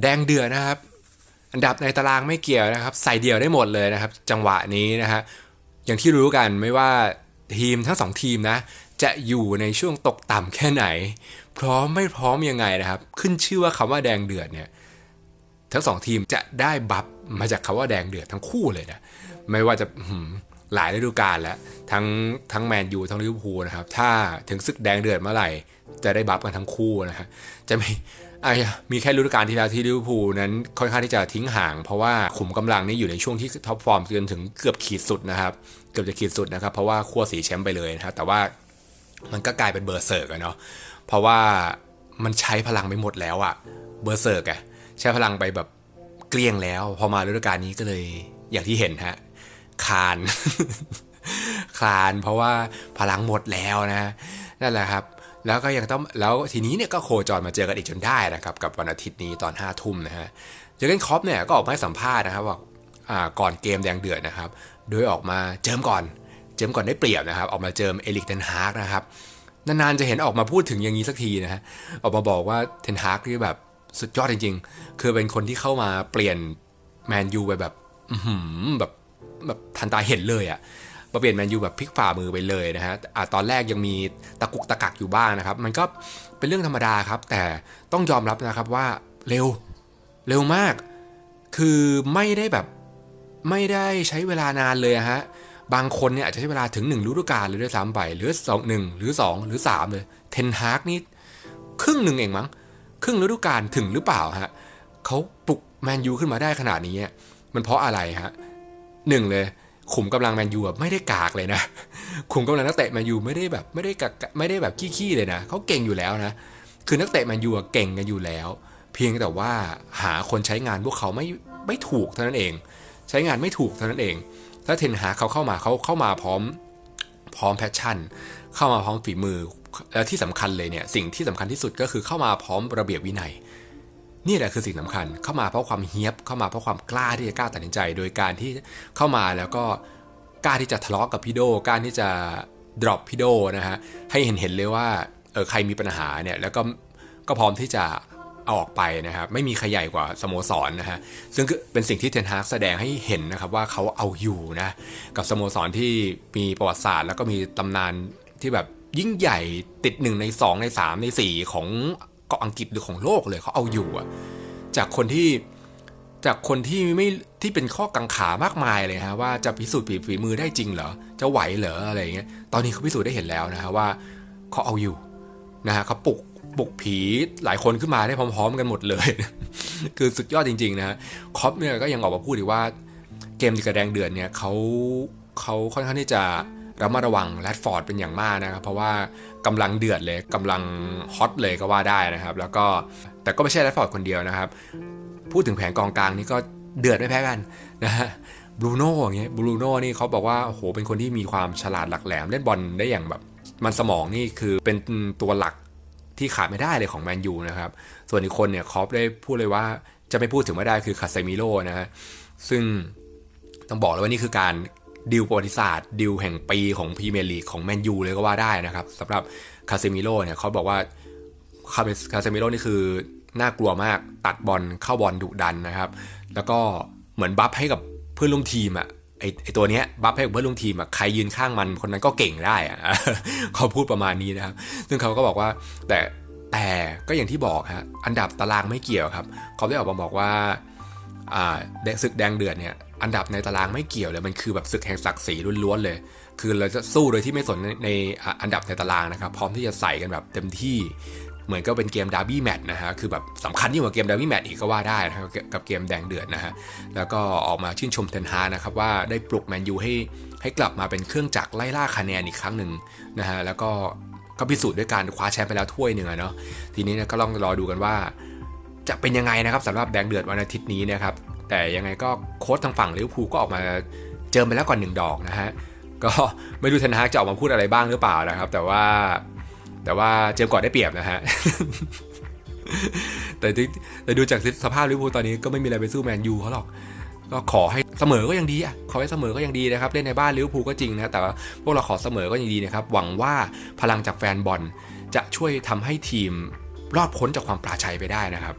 แดงเดือดนะครับ อันดับในตารางไม่เกี่ยวนะครับ ใส่เดี่ยวได้หมดเลยนะครับ จังหวะนี้นะฮะอย่างที่รู้กันไม่ว่าทีมทั้งสองทีมนะ จะอยู่ในช่วงตกต่ำแค่ไหน พร้อมไม่พร้อมยังไงนะครับ ขึ้นชื่อว่าคำว่าแดงเดือดเนี่ยทั้งสองทีมจะได้บัฟมาจากคำว่าแดงเดือดทั้งคู่เลยนะไม่ว่าจะ หลายฤดูกาลแล้ว ทั้งทั้งแมนยูทั้งลิเวอร์พูลนะครับ ถ้าถึงศึกแดงเดือดเมื่อไหร่ จะได้บัฟกันทั้งคู่นะฮะจะมีไอ้มีแค่ฤดูกาลที่แล้วที่ลิเวอร์พูลนั้นค่อนข้างที่จะทิ้งห่าง เพราะว่าขุมกำลังนี่อยู่ในช่วงที่ท็อปฟอร์มจนถึงเกือบขีดสุดนะครับเกือบจะขีดสุดนะครับ เพราะว่าขั้วสีแชมป์ไปเลยนะครับแต่ว่ามันก็กลายเป็นเบอร์เซิร์กอะเนาะเพราะว่ามันใช้พลังไปหมดแล้วอะเบอร์เซิร์กอะใช้พลังไปแบบเกลี้ยงแล้ว พอมาฤดูกาลนี้ก็เลยอย่างที่เห็นฮะ คาน คลานเพราะว่าพลังหมดแล้วนะ นั่นแหละครับ แล้วก็ยังต้องแล้วทีนี้เนี่ยก็โคจรมาเจอกันอีกจนได้นะครับ กับวันอาทิตย์นี้ตอน5้าทุ่มนะฮะเจอกันคอปเนี่ยก็ออกมาให้สัมภาษณ์นะครับว่าอ่าก่อนเกมแดงเดือดนะครับ โดยออกมาเจิมก่อน เจิมก่อนได้เปรียบนะครับ ออกมาเจิมเอลิกเทนฮาร์กนะครับนานๆจะเห็นออกมาพูดถึงอย่างนี้สักทีนะฮะออกมาบอกว่าเทนฮาร์กนี่แบบสุดยอดจริง ๆ คือเป็นคนที่เข้ามาเปลี่ยนแมนยูไปแบบแบบ แบบทันตาเห็นเลยอะมาเปลี่ยนแมนยูแบบพลิกฝ่ามือไปเลยนะฮะอะตอนแรกยังมีตะกุกตะกักอยู่บ้างนะครับ มันก็เป็นเรื่องธรรมดาครับ แต่ต้องยอมรับนะครับว่าเร็วเร็วมาก คือไม่ได้แบบไม่ได้ใช้เวลานานเลยะฮะ บางคนเนี่ยอาจจะใช้เวลาถึงหนึ่งฤดูกาลเลยด้วยซ้ำไปหรือสองหนึ่งหรือสองหรือสามเลย เทนฮากนี่ครึ่งหนึ่งเองมั้ง ครึ่งฤดูกาลถึงหรือเปล่าฮะเขาปลุกแมนยูขึ้นมาได้ขนาดนี้ มันเพราะอะไรฮะ หนึ่งเลยขุมกำลังแมนยูอะไม่ได้กากเลยนะ ขุมกำลังนักเตะแมนยูไม่ได้แบบไม่ได้กากไม่ได้แบบขี้ๆเลยนะเขาเก่งอยู่แล้วนะ คือนักเตะแมนยูเก่งกันอยู่แล้ว เพียงแต่ว่าหาคนใช้งานพวกเขาไม่ไม่ถูกเท่านั้นเอง ใช้งานไม่ถูกเท่านั้นเอง ถ้าเทนฮาเขาเข้ามาเขาเข้ามาพร้อมพร้อมแพชชั่น เข้ามาพร้อมฝีมือ และที่สำคัญเลยเนี่ยสิ่งที่สำคัญที่สุดก็คือเข้ามาพร้อมระเบียบวินัย นี่แหละคือสิ่งสำคัญ เข้ามาเพราะความเฮี้ยบเข้ามาเพราะความกล้าที่จะกล้าตัดสินใจ โดยการที่เข้ามาแล้วก็กล้าที่จะทะเลาะกับพี่โดกล้าที่จะ drop พี่โดนะฮะให้เห็นเห็นเลยว่าเออใครมีปัญหาเนี่ยแล้วก็ก็พร้อมที่จะเอาออกไปนะครับไม่มีใครใหญ่กว่าสโมสรนะฮะซึ่งเป็นสิ่งที่เทนฮากแสดงให้เห็นนะครับว่าเขาเอาอยู่นะกับสโมสรที่มีประวัติศาสตร์ แล้วก็มีตำนานที่แบบยิ่งใหญ่ติดหนึ่งในสองในสามในสี่ของ เกาะอังกฤษหรือของโลกเลยเขาเอาอยู่อะจากคนที่จากคนที่ไม่ที่เป็นข้อกังขามากมายเลยฮะว่าจะพิสูจน์ฝีมือได้จริงเหรอจะไหวเหรออะไรอย่างเงี้ยตอนนี้เขาพิสูจน์ได้เห็นแล้วนะฮะว่าเขาเอาอยู่นะฮะเขาปลุกปลุกผีหลายคนขึ้นมาได้พร้อม ๆ กันหมดเลย คือสุดยอดจริง ๆ นะฮะคอปเนี่ยก็ยังออกมาพูดอีกว่าเกมกระแดงเดือนเนี่ยเขาเขาค่อนข้างที่จะ ระมัดระวังแรดฟอร์ดเป็นอย่างมากนะครับ เพราะว่ากำลังเดือดเลยกำลังฮอตเลยก็ว่าได้นะครับ แล้วก็แต่ก็ไม่ใช่แรดฟอร์ดคนเดียวนะครับ พูดถึงแผงกองกลางนี่ก็เดือดไม่แพ้กันนะฮะบรูโน่อย่างเงี้ยบรูโน่นี่เขาบอกว่าโอ้โหเป็นคนที่มีความฉลาดหลักแหลมเล่นบอลได้อย่างแบบ มันสมองนี่คือเป็นตัวหลักที่ขาดไม่ได้เลยของแมนยูนะครับ ส่วนอีกคนเนี่ยคอปได้พูดเลยว่าจะไม่พูดถึงไม่ได้คือคาเซมิโร่นะฮะซึ่งต้องบอกเลยว่านี่คือการ ดิวประวัติศาสตร์ดิวแห่งปีของพรีเมียร์ลีกของแมนยูเลยก็ว่าได้นะครับสำหรับคาเซมิโร่เนี่ยเขาบอกว่าคาเมคาเซมิโร่นี่คือน่ากลัวมากตัดบอลเข้าบอลดุดันนะครับ แล้วก็เหมือนบัฟให้กับเพื่อนร่วมทีมอะไอไอตัวเนี้ยบัฟให้กับเพื่อนร่วมทีมอะใครยืนข้างมันคนนั้นก็เก่งได้อะเขาพูดประมาณนี้นะครับ ซึ่งเขาก็บอกว่าแต่แต่ก็อย่างที่บอกฮะอันดับตารางไม่เกี่ยวครับ เขาได้ออกมาบอกว่าอ่าแดงศึกแดงเดือดเนี่ย อันดับในตารางไม่เกี่ยวเลยมันคือแบบศึกแห่งศักดิ์ศรีล้วนๆเลย คือเราจะสู้โดยที่ไม่สนในใอ,อันดับในตารางนะครับ พร้อมที่จะใส่กันแบบเต็มที่เหมือนก็เป็นเกมดาร์บี้แมตช์นะฮะ คือแบบสำคัญยิ่งกว่าเกมดาร์บี้แมตช์อีกก็ว่าได้นะครับกับเกมแดงเดือดนะฮะ แล้วก็ออกมาชื่นชมเทนฮานะครับว่าได้ปลุกแมนยูให้ให้กลับมาเป็นเครื่องจักรไล่ล่าคะแนนอีกครั้งหนึ่งนะฮะ แล้วก็ก็พิสูจน์ด้วยการคว้าแชมป์ไปแล้วถ้วยหนึ่งเนาะ ทีนี้นี่ยก็ลองรอดูกันว่า จะเป็นยังไงนะครับสำหรับแดงเดือดวันอาทิตย์นี้นะครับ แต่ยังไงก็โค้ชทางฝั่งลิเวอร์พูลก็ออกมาเจอไปแล้วก่อนหนึ่งดอกนะฮะก็ไม่รู้เทนฮากจะออกมาพูดอะไรบ้างหรือเปล่านะครับ แต่ว่าแต่ว่าเจมก่อนได้เปรียบนะฮะแต่แต่ดูจากสภาพลิเวอร์พูลตอนนี้ก็ไม่มีอะไรไปสู้แมนยูเขาหรอก ก็ขอให้เสมอก็ยังดีอะขอให้เสมอก็ยังดีนะครับ เล่นในบ้านลิเวอร์พูลก็จริงนะ แต่ว่าพวกเราขอเสมอก็ยังดีนะครับ หวังว่าพลังจากแฟนบอลจะช่วยทำให้ทีมรอดพ้นจากความปราชัยไปได้นะครับ